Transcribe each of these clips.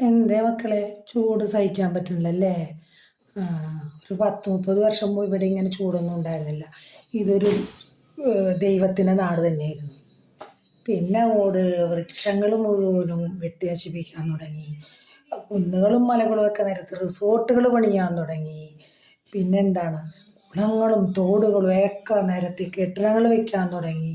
എന്തേ മക്കളെ? ചൂട് സഹിക്കാൻ പറ്റുന്നില്ലല്ലേ? ഒരു പത്ത് മുപ്പത് വർഷം മുമ്പ് ഇവിടെ ഇങ്ങനെ ചൂടൊന്നും ഉണ്ടായിരുന്നില്ല. ഇതൊരു ദൈവത്തിന്റെ നാട് തന്നെയായിരുന്നു. പിന്നെ ഓട് വൃക്ഷങ്ങൾ മുഴുവനും വെട്ടി നശിപ്പിക്കാൻ തുടങ്ങി. കുന്നുകളും മലകളും ഒക്കെ നിരത്തി റിസോർട്ടുകൾ പണിയാൻ തുടങ്ങി. പിന്നെന്താണ് കുളങ്ങളും തോടുകളും ഒക്കെ നിരത്തി കെട്ടിടങ്ങൾ വെക്കാൻ തുടങ്ങി.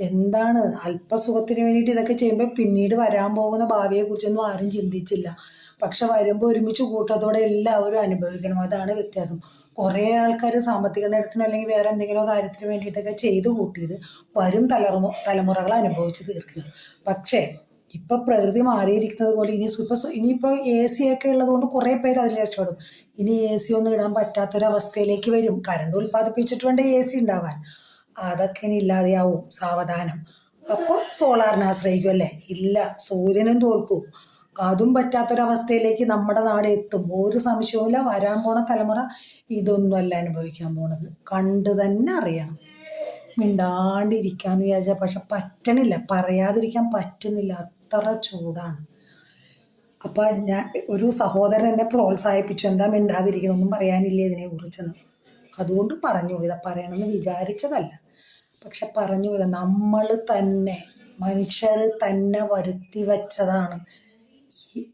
എന്താണ് അല്പസുഖത്തിന് വേണ്ടിയിട്ട് ഇതൊക്കെ ചെയ്യുമ്പോൾ പിന്നീട് വരാൻ പോകുന്ന ഭാവിയെക്കുറിച്ചൊന്നും ആരും ചിന്തിച്ചില്ല. പക്ഷെ വരുമ്പോൾ ഒരുമിച്ച് കൂട്ടത്തോടെ എല്ലാവരും അനുഭവിക്കണം. അതാണ് വ്യത്യാസം. കുറേ ആൾക്കാർ സാമ്പത്തിക നേട്ടത്തിനോ അല്ലെങ്കിൽ വേറെ എന്തെങ്കിലും കാര്യത്തിന് വേണ്ടിയിട്ടൊക്കെ ചെയ്തു കൂട്ടിയത് വരും തലമു തലമുറകൾ അനുഭവിച്ച് തീർക്കുക. പക്ഷേ ഇപ്പം പ്രകൃതി മാറിയിരിക്കുന്നത് പോലെ ഇനി ഇപ്പം ഇനിയിപ്പോൾ എ സി ഒക്കെ ഉള്ളതുകൊണ്ട് കുറേ പേര് അതിൽ രക്ഷപ്പെടും. ഇനി എ സി ഒന്നും ഇടാൻ പറ്റാത്തൊരവസ്ഥയിലേക്ക് വരും. കറണ്ട് ഉൽപ്പാദിപ്പിച്ചിട്ട് വേണ്ട എ സി ഉണ്ടാവാൻ. അതൊക്കെ ഇനി ഇല്ലാതെയാവും സാവധാനം. അപ്പോൾ സോളാറിനെ ആശ്രയിക്കും അല്ലേ? ഇല്ല സൂര്യനും തോൽക്കും. അതും പറ്റാത്തൊരവസ്ഥയിലേക്ക് നമ്മുടെ നാട് എത്തും. ഒരു സംശയവുമില്ല വരാൻ പോണ തലമുറ ഇതൊന്നുമല്ല അനുഭവിക്കാൻ പോണത്. കണ്ടു തന്നെ അറിയണം മിണ്ടാണ്ടിരിക്കാന്ന് വിചാരിച്ചാൽ പക്ഷെ പറ്റണില്ല. പറയാതിരിക്കാൻ പറ്റുന്നില്ല. അത്ര ചൂടാണ്. അപ്പോൾ ഞാൻ ഒരു സഹോദരൻ എന്നെ പ്രോത്സാഹിപ്പിച്ചു. എന്താ മിണ്ടാതിരിക്കണമെന്നും പറയാനില്ല കുറിച്ചെന്ന് അതുകൊണ്ട് പറഞ്ഞു പോയതാ പറയണമെന്ന് വിചാരിച്ചതല്ല. പക്ഷെ പറഞ്ഞു പോയതാ നമ്മൾ തന്നെ മനുഷ്യർ തന്നെ വരുത്തി വച്ചതാണ് ഈ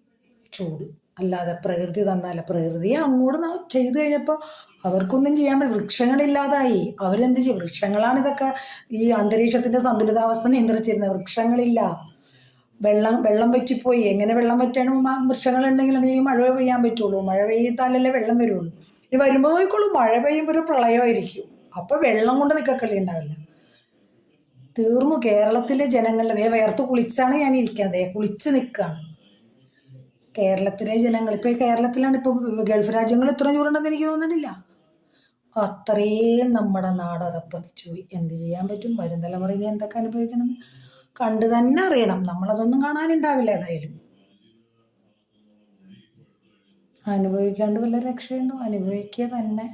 ചൂട്. അല്ലാതെ പ്രകൃതി തന്നല്ല. പ്രകൃതി അങ്ങോട്ട് ചെയ്തു കഴിഞ്ഞപ്പോൾ അവർക്കൊന്നും ചെയ്യാൻ പറ്റില്ല വൃക്ഷങ്ങളില്ലാതായി. അവരെന്ത് ചെയ്യും? വൃക്ഷങ്ങളാണ് ഇതൊക്കെ ഈ അന്തരീക്ഷത്തിന്റെ സന്തുലിതാവസ്ഥ നിയന്ത്രിച്ചിരുന്നത് വൃക്ഷങ്ങളില്ല. വെള്ളം വെള്ളം വറ്റിപ്പോയി. എങ്ങനെ വെള്ളം വറ്റാണ് വൃക്ഷങ്ങളുണ്ടെങ്കിൽ ഈ മഴ പെയ്യാൻ പറ്റുള്ളൂ. മഴ പെയ്താലല്ലേ വെള്ളം വരുള്ളൂ. ഇനി വരുമ്പോൾ നോക്കിക്കോളൂ മഴ പെയ്യുമ്പോൾ ഒരു പ്രളയമായിരിക്കും. അപ്പോൾ വെള്ളം കൊണ്ട് നിൽക്കക്കളി ഉണ്ടാവില്ല. തീർന്നു കേരളത്തിലെ ജനങ്ങളുടെ ദേ വേർത്ത് കുളിച്ചാണ് ഞാൻ ഇരിക്കുന്നത് ദേ കുളിച്ച് നിൽക്കുകയാണ് കേരളത്തിലെ ജനങ്ങൾ ഇപ്പോൾ കേരളത്തിലാണ് ഇപ്പോൾ ഗൾഫ് രാജ്യങ്ങൾ ഇത്ര ചൂടുണ്ടെന്ന് എനിക്ക് തോന്നുന്നില്ല. അത്രയും നമ്മുടെ നാട് അതപ്പതിച്ചു പോയി. എന്ത് ചെയ്യാൻ പറ്റും? വരും തലമുറയിൽ എന്തൊക്കെ അനുഭവിക്കണമെന്ന് കണ്ടു തന്നെ അറിയണം. നമ്മളതൊന്നും കാണാനുണ്ടാവില്ല ഏതായാലും. അനുഭവിക്കാണ്ട് വല്ല രക്ഷയുണ്ടോ? അനുഭവിക്കുക തന്നെ.